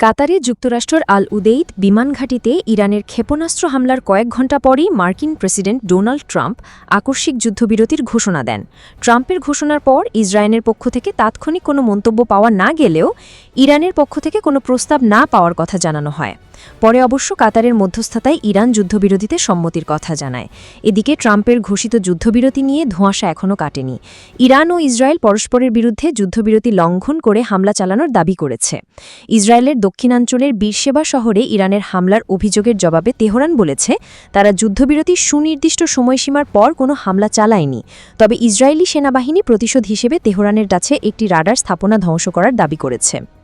কাতারে যুক্তরাষ্ট্রের আল উদেইদ বিমানঘাটিতে ইরানের ক্ষেপণাস্ত্র হামলার কয়েক ঘণ্টা পরই মার্কিন প্রেসিডেন্ট ডোনাল্ড ট্রাম্প আকস্মিক যুদ্ধবিরতির ঘোষণা দেন। ট্রাম্পের ঘোষণার পর ইসরায়েলের পক্ষ থেকে তাৎক্ষণিক কোনো মন্তব্য পাওয়া না গেলেও ইরানের পক্ষ থেকে কোনো প্রস্তাব না পাওয়ার কথা জানানো হয়। পরে অবশ্য কাতারের মধ্যস্থতায় ইরান যুদ্ধবিরতিতে সম্মতির কথা জানায়। এদিকে ট্রাম্পের ঘোষিত যুদ্ধবিরতি নিয়ে ধোঁয়াশা এখনও কাটেনি। ইরান ও ইসরায়েল পরস্পরের বিরুদ্ধে যুদ্ধবিরতি লঙ্ঘন করে হামলা চালানোর দাবি করেছে। ইসরায়েলের দক্ষিণাঞ্চলের বীরসেবা শহরে ইরানের হামলার অভিযোগের জবাবে তেহরান বলেছে, তারা যুদ্ধবিরতির সুনির্দিষ্ট সময়সীমার পর কোনো হামলা চালায়নি। তবে ইসরায়েলি সেনাবাহিনী প্রতিশোধ হিসেবে তেহরানের কাছে একটি রাডার স্থাপনা ধ্বংস করার দাবি করেছে।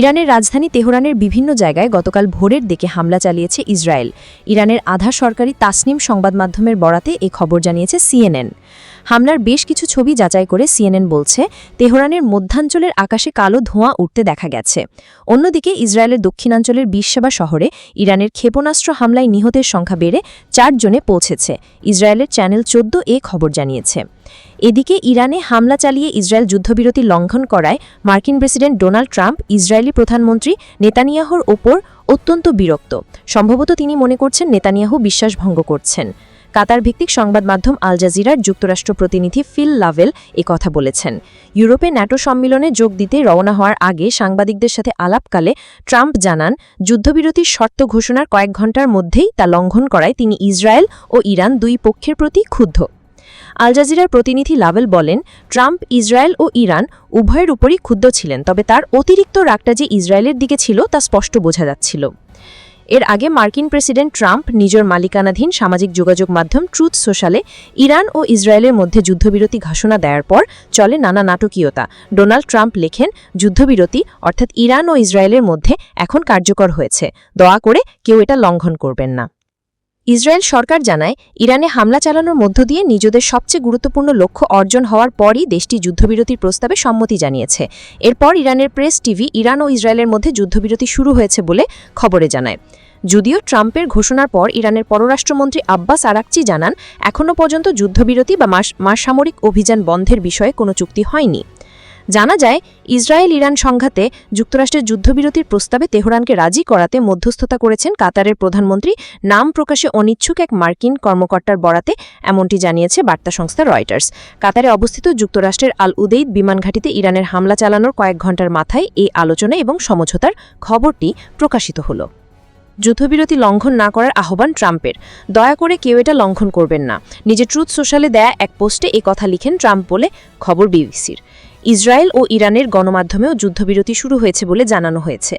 ইরানের রাজধানী তেহরানের বিভিন্ন জায়গায় গতকাল ভোরের দিকে হামলা চালিয়েছে ইসরায়েল। ইরানের আধা সরকারি তাসনিম সংবাদ মাধ্যমের বরাতে এ খবর জানিয়েছে সিএনএন। হামলার বেশ কিছু ছবি যাচাই করে সিএনএন বলছে, তেহরানের মধ্যাঞ্চলের আকাশে কালো ধোঁয়া উঠতে দেখা গেছে। অন্যদিকে ইসরায়েলের দক্ষিণাঞ্চলের বিশ্বসেবা শহরে ইরানের ক্ষেপণাস্ত্র হামলায় নিহতের সংখ্যা বেড়ে চারজনে পৌঁছেছে, ইসরায়েলের চ্যানেল চোদ্দ এ খবর জানিয়েছে। এদিকে ইরানে হামলা চালিয়ে ইসরায়েল যুদ্ধবিরতি লঙ্ঘন করায় মার্কিন প্রেসিডেন্ট ডোনাল্ড ট্রাম্প, ইসরায়েলি প্রধানমন্ত্রী নেতানিয়াহুর ওপর অত্যন্ত বিরক্ত। সম্ভবত তিনি মনে করছেন নেতানিয়াহু বিশ্বাসভঙ্গ করছেন। কাতার ভিত্তিক সংবাদ মাধ্যম আল জাজিরার যুক্তরাষ্ট্র প্রতিনিধি ফিল লাভেল এ কথা বলেছেন। ইউরোপে ন্যাটো সম্মেলনে যোগ দিতে রওনা হওয়ার আগে সাংবাদিকদের সাথে আলাপকালে ট্রাম্প জানান যুদ্ধবিরতির শর্ত ঘোষণার কয়েক ঘণ্টার মধ্যেই তা লঙ্ঘন করায় তিনি ইসরায়েল ও ইরান দুই পক্ষের প্রতি ক্ষুব্ধ। আল জাজিরার প্রতিনিধি লাভেল বলেন, ট্রাম্প ইসরায়েল ও ইরান উভয়ের উপরই ক্ষুব্ধ ছিলেন, তবে তার অতিরিক্ত রাগটা যে ইসরায়েলের দিকে ছিল তা স্পষ্ট বোঝা যাচ্ছিল। এর আগে মার্কিন প্রেসিডেন্ট ট্রাম্প নিজের মালিকানাধীন সামাজিক যোগাযোগ মাধ্যম ট্রুথ সোশ্যালে ইরান ও ইসরায়েলের মধ্যে যুদ্ধবিরতি ঘোষণা দেওয়ার পর চলে নানা নাটকীয়তা। ডোনাল্ড ট্রাম্প লেখেন, যুদ্ধবিরতি, অর্থাৎ ইরান ও ইসরায়েলের মধ্যে এখন কার্যকর হয়েছে। দয়া করে কেউ এটা লঙ্ঘন করবেন না। ইসরায়েল সরকার জানায়, ইরানে হামলা চালানোর মধ্য দিয়ে নিজেদের সবচেয়ে গুরুত্বপূর্ণ লক্ষ্য অর্জন হওয়ার পরই দেশটি যুদ্ধবিরতির প্রস্তাবে সম্মতি জানিয়েছে। এরপর ইরানের প্রেস, টিভি, ইরান ও ইসরায়েলের মধ্যে যুদ্ধবিরতি শুরু হয়েছে বলে খবরে জানায়। যদিও ট্রাম্পের ঘোষণার পর ইরানের পররাষ্ট্রমন্ত্রী আব্বাস আরাকচি জানান এখনও পর্যন্ত যুদ্ধবিরতি বা মাস সামরিক অভিযান বন্ধের বিষয়ে কোনো চুক্তি হয়নি। জানা যায় ইসরায়েল ইরান সংঘাতে যুক্তরাষ্ট্রের যুদ্ধবিরতির প্রস্তাবে তেহরানকে রাজি করাতে মধ্যস্থতা করেছেন কাতারের প্রধানমন্ত্রী। নাম প্রকাশে অনিচ্ছুক এক মার্কিন কর্মকর্তার বরাতে, এমনটি জানিয়েছে বার্তা সংস্থা রয়টার্স। কাতারে অবস্থিত যুক্তরাষ্ট্রের আল উদেইদ বিমান ঘাঁটিতে ইরানের হামলা চালানোর কয়েক ঘণ্টার মাথায় এই আলোচনা এবং সমঝোতার খবরটি প্রকাশিত হলো। যুদ্ধবিরতি লঙ্ঘন না করার আহ্বান ট্রাম্পের। দয়া করে কেউ এটা লঙ্ঘন করবেন না। নিজের ট্রুথ সোশ্যালে দেয়া এক পোস্টে এ কথা লিখেন ট্রাম্প বলে খবর বিবিসির। ইসরায়েল ও ইরানের গণমাধ্যমেও যুদ্ধবিরতি শুরু হয়েছে বলে জানানো হয়েছে।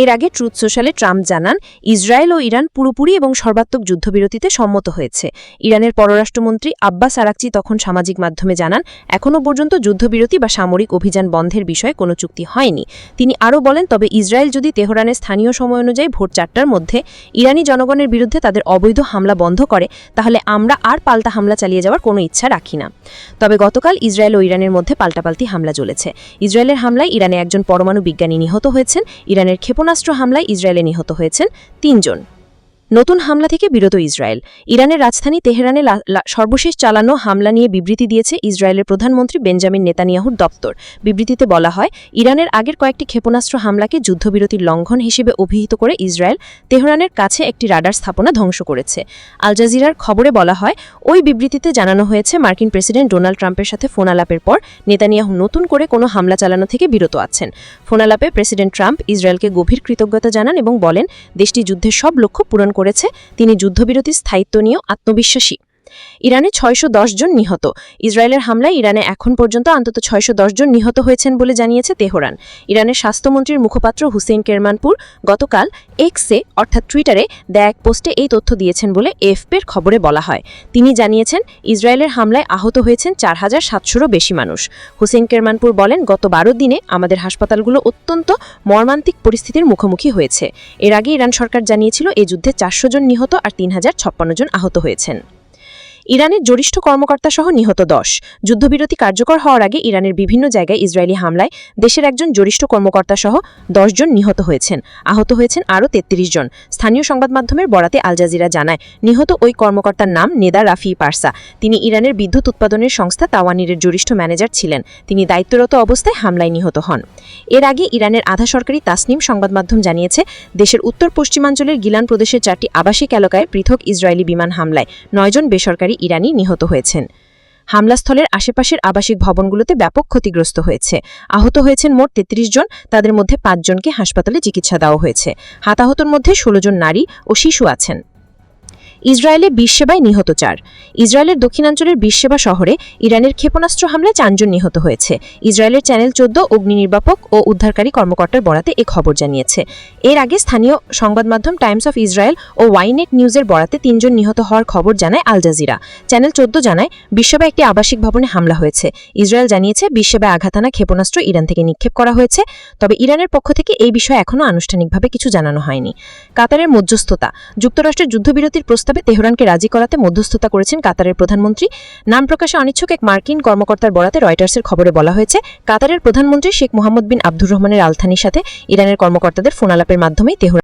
এর আগে ট্রুথ সোশ্যালে ট্রাম্প জানান, ইসরায়েল ও ইরান পুরোপুরি এবং সর্বাত্মক যুদ্ধবিরতিতে সম্মত হয়েছে। ইরানের পররাষ্ট্রমন্ত্রী আব্বাস আরাকচি তখন সামাজিক মাধ্যমে জানান, এখনও পর্যন্ত যুদ্ধবিরতি বা সামরিক অভিযান বন্ধের বিষয়ে কোনো চুক্তি হয়নি। তিনি আরও বলেন, তবে ইসরায়েল যদি তেহরানের স্থানীয় সময় অনুযায়ী ভোট চারটার মধ্যে ইরানি জনগণের বিরুদ্ধে তাদের অবৈধ হামলা বন্ধ করে, তাহলে আমরা আর পাল্টা হামলা চালিয়ে যাওয়ার কোনো ইচ্ছা রাখি না। তবে গতকাল ইসরায়েল ও ইরানের মধ্যে পাল্টাপাল্টি হামলা হামলা চলেছে। ইসরায়েলের হামলায় ইরানে একজন পরমাণু বিজ্ঞানী নিহত হয়েছেন। ইরানের ক্ষেপণাস্ত্র হামলায় ইসরায়েলে নিহত হয়েছেন তিনজন। নতুন হামলা থেকে বিরত ইসরায়েল। ইরানের রাজধানী তেহরানে সর্বশেষ চালানো হামলা নিয়ে বিবৃতি দিয়েছে ইসরায়েলের প্রধানমন্ত্রী বেঞ্জামিন নেতানিয়াহুর দপ্তর। বিবৃতিতে বলা হয়, ইরানের আগের কয়েকটি ক্ষেপণাস্ত্র হামলাকে যুদ্ধবিরতির লঙ্ঘন হিসেবে অভিহিত করে ইসরায়েল তেহরানের কাছে একটি রাডার স্থাপনা ধ্বংস করেছে। আল জাজিরার খবরে বলা হয়, ওই বিবৃতিতে জানানো হয়েছে মার্কিন প্রেসিডেন্ট ডোনাল্ড ট্রাম্পের সাথে ফোনালাপের পর নেতানিয়াহু নতুন করে কোনো হামলা চালানো থেকে বিরত আছেন। ফোনালাপে প্রেসিডেন্ট ট্রাম্প ইসরায়েলকে গভীর কৃতজ্ঞতা জানান এবং বলেন, দেশটি যুদ্ধের সব লক্ষ্য পূরণ করেছে তিনি যুদ্ধবিরতি স্থায়িত্ব নিয়েও আত্মবিশ্বাসী। ইরানে ছয়শো জন নিহত। ইসরায়েলের হামলায় ইরানে এখন পর্যন্ত অন্তত ছয়শো জন নিহত হয়েছেন বলে জানিয়েছে তেহরান। ইরানের স্বাস্থ্যমন্ত্রীর মুখপাত্র হুসেইন কেরমানপুর গতকাল এক্সে, অর্থাৎ টুইটারে, দেয়া এক পোস্টে এই তথ্য দিয়েছেন বলে এফপের খবরে বলা হয়। তিনি জানিয়েছেন, ইসরায়েলের হামলায় আহত হয়েছেন চার হাজার সাতশোরও বেশি মানুষ। হুসেইন কেরমানপুর বলেন, গত বারো দিনে আমাদের হাসপাতালগুলো অত্যন্ত মর্মান্তিক পরিস্থিতির মুখোমুখি হয়েছে। এর আগে ইরান সরকার জানিয়েছিল এই যুদ্ধে চারশো জন নিহত আর তিন হাজার ছাপ্পান্ন জন আহত হয়েছেন। ইরানের জ্যেষ্ঠ কর্মকর্তা সহ নিহত দশ। যুদ্ধবিরতি কার্যকর হওয়ার আগে ইরানের বিভিন্ন জায়গায় ইসরায়েলি হামলায় দেশের একজন জ্যেষ্ঠ কর্মকর্তা সহ জন নিহত হয়েছেন। আহত হয়েছেন আরও তেত্রিশ জন। স্থানীয় সংবাদ মাধ্যমের বরাতে আল জাজিরা জানায়, নিহত ওই কর্মকর্তার নাম নেদা রাফি পার্সা। তিনি ইরানের বিদ্যুৎ উৎপাদনের সংস্থা তাওয়ানিরের জ্যেষ্ঠ ম্যানেজার ছিলেন। তিনি দায়িত্বরত অবস্থায় হামলায় নিহত হন। এর আগে ইরানের আধা সরকারি তাসনিম সংবাদ মাধ্যম জানিয়েছে, দেশের উত্তর পশ্চিমাঞ্চলের গিলান প্রদেশের চারটি আবাসিক এলাকায় পৃথক ইসরায়েলি বিমান হামলায় নয়জন বেসরকারি ইরানি নিহত হয়েছেন। হামলাস্থলের আশেপাশের আবাসিক ভবনগুলোতে ব্যাপক ক্ষতিগ্রস্ত হয়েছে। আহত হয়েছেন মোট তেত্রিশ জন, তাদের মধ্যে পাঁচজনকে হাসপাতালে চিকিৎসা দেওয়া হয়েছে। হাতাহতর মধ্যে ষোলো জন নারী ও শিশু আছেন। ইসরায়েলে বিশ্বসেবায় নিহত চার। ইসরায়েলের দক্ষিণাঞ্চলের বিশ্বসেবা শহরে ইরানের ক্ষেপণাস্ত্র হামলায় চারজন নিহত হয়েছে। ইসরায়েলের চ্যানেল চোদ্দ অগ্নি নির্বাপক ও উদ্ধারকারী কর্মকর্তার বরাতে এ খবর জানিয়েছে। এর আগে স্থানীয় সংবাদ মাধ্যম টাইমস অফ ইসরায়েল ও ওয়াইনেট নিউজের বরাতে তিনজন নিহত হওয়ার খবর জানায় আল জাজিরা। চ্যানেল চোদ্দ জানায় বিশ্বসেবা একটি আবাসিক ভবনে হামলা হয়েছে। ইসরায়েল জানিয়েছে বিশ্বসেবায় আঘাতানা ক্ষেপণাস্ত্র ইরান থেকে নিক্ষেপ করা হয়েছে। তবে ইরানের পক্ষ থেকে এই বিষয়ে এখনও আনুষ্ঠানিকভাবে কিছু জানানো হয়নি। কাতারের মধ্যস্থতা, যুক্তরাষ্ট্রের যুদ্ধবিরতির প্রস্তাবে তেহরানকে রাজি করাতে মধ্যস্থতা করেছেন কাতারের প্রধানমন্ত্রী। নাম প্রকাশে অনিচ্ছুক এক মার্কিন কর্মকর্তার বরাতে রয়টার্সের খবরে বলা হয়েছে, কাতারের প্রধানমন্ত্রী শেখ মোহাম্মদ বিন আব্দুর রহমানের আলথানির সাথে ইরানের কর্মকর্তাদের ফোনালাপের মাধ্যমেই তেহরান